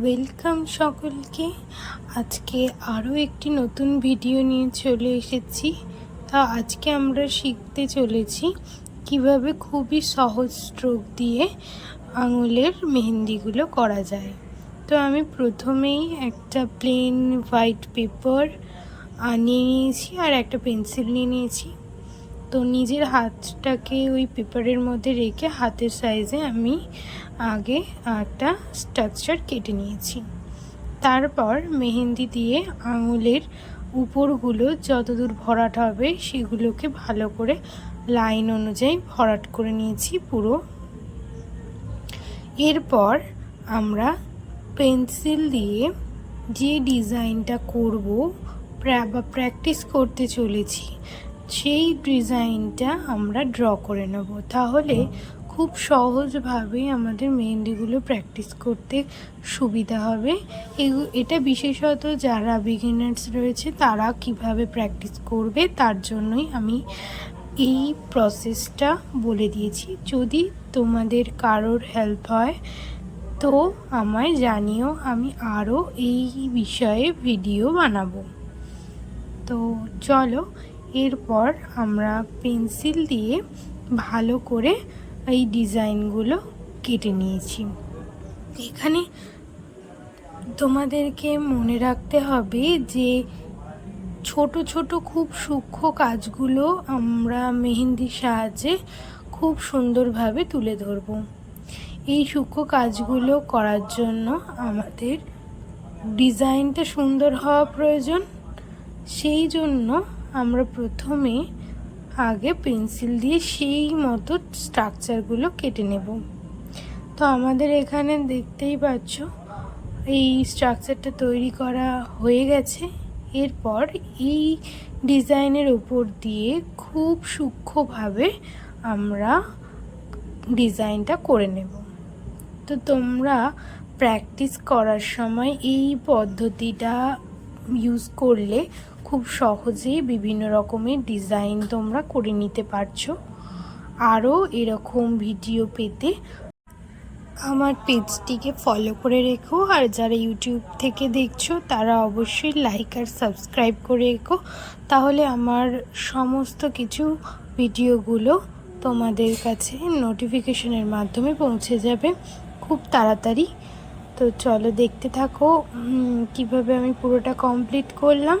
Welcome সকলকে। আজকে আরও একটি নতুন ভিডিও নিয়ে চলে এসেছি। তা আজকে আমরা শিখতে চলেছি কীভাবে খুবই সহজ স্ট্রোক দিয়ে আঙুলের মেহেন্দিগুলো করা যায়। তো আমি প্রথমেই একটা প্লেন হোয়াইট পেপার নিয়ে নিয়েছি আর একটা পেন্সিল নিয়ে নিয়েছি। তো নিজের হাতটাকে ওই পেপারের মধ্যে রেখে হাতের সাইজে আমি আগে একটা স্ট্রাকচার কেটে নিয়েছি। তারপর মেহেন্দি দিয়ে আঙুলের উপরগুলো যতদূর ভরাট হবে সেগুলোকে ভালো করে লাইন অনুযায়ী ভরাট করে নিয়েছি পুরো। এরপর আমরা পেন্সিল দিয়ে যে ডিজাইনটা করব বা প্র্যাকটিস করতে চলেছি সেই ডিজাইনটা আমরা ড্র করে নেব। তাহলে খুব সহজভাবে আমাদের মেহেন্দিগুলো প্র্যাকটিস করতে সুবিধা হবে। এটা বিশেষত যারা বিগিনার্স রয়েছে, তারা কীভাবে প্র্যাকটিস করবে তার জন্যই আমি এই প্রসেসটা বলে দিয়েছি। যদি তোমাদের কারোর হেল্প হয়, তো আমায় জানিও, আমি আরও এই বিষয়ে ভিডিও বানাবো। তো চলো এরপর আমরা পেন্সিল দিয়ে ভালো করে এই ডিজাইনগুলো কেটে নিয়েছি। এখানে তোমাদেরকে মনে রাখতে হবে যে ছোট ছোট, খুব সূক্ষ্ম কাজগুলো আমরা মেহেন্দির সাহায্যে খুব সুন্দরভাবে তুলে ধরব। এই সূক্ষ্ম কাজগুলো করার জন্য আমাদের ডিজাইনটা সুন্দর হওয়া প্রয়োজন। সেই জন্য আমরা প্রথমে আগে পেন্সিল দিয়ে সেই মতো স্ট্রাকচারগুলো কেটে নেব। তো আমাদের এখানে দেখতেই পাচ্ছ, এই স্ট্রাকচারটা তৈরি করা হয়ে গেছে। এরপর এই ডিজাইনের উপর দিয়ে খুব সূক্ষ্মভাবে আমরা ডিজাইনটা করে নেব। তো তোমরা প্র্যাকটিস করার সময় এই পদ্ধতিটা ইউজ করলে খুব সহজেই বিভিন্ন রকমের ডিজাইন তোমরা করে নিতে পারছ। আরও এরকম ভিডিও পেতে আমার পেজটিকে ফলো করে রেখো আর যারা ইউটিউব থেকে দেখছ, তারা অবশ্যই লাইক আর সাবস্ক্রাইব করে রেখো। তাহলে আমার সমস্ত কিছু ভিডিওগুলো তোমাদের কাছে নোটিফিকেশনের মাধ্যমে পৌঁছে যাবে খুব তাড়াতাড়ি। তো চলো দেখতে থাকো কীভাবে আমি পুরোটা কমপ্লিট করলাম।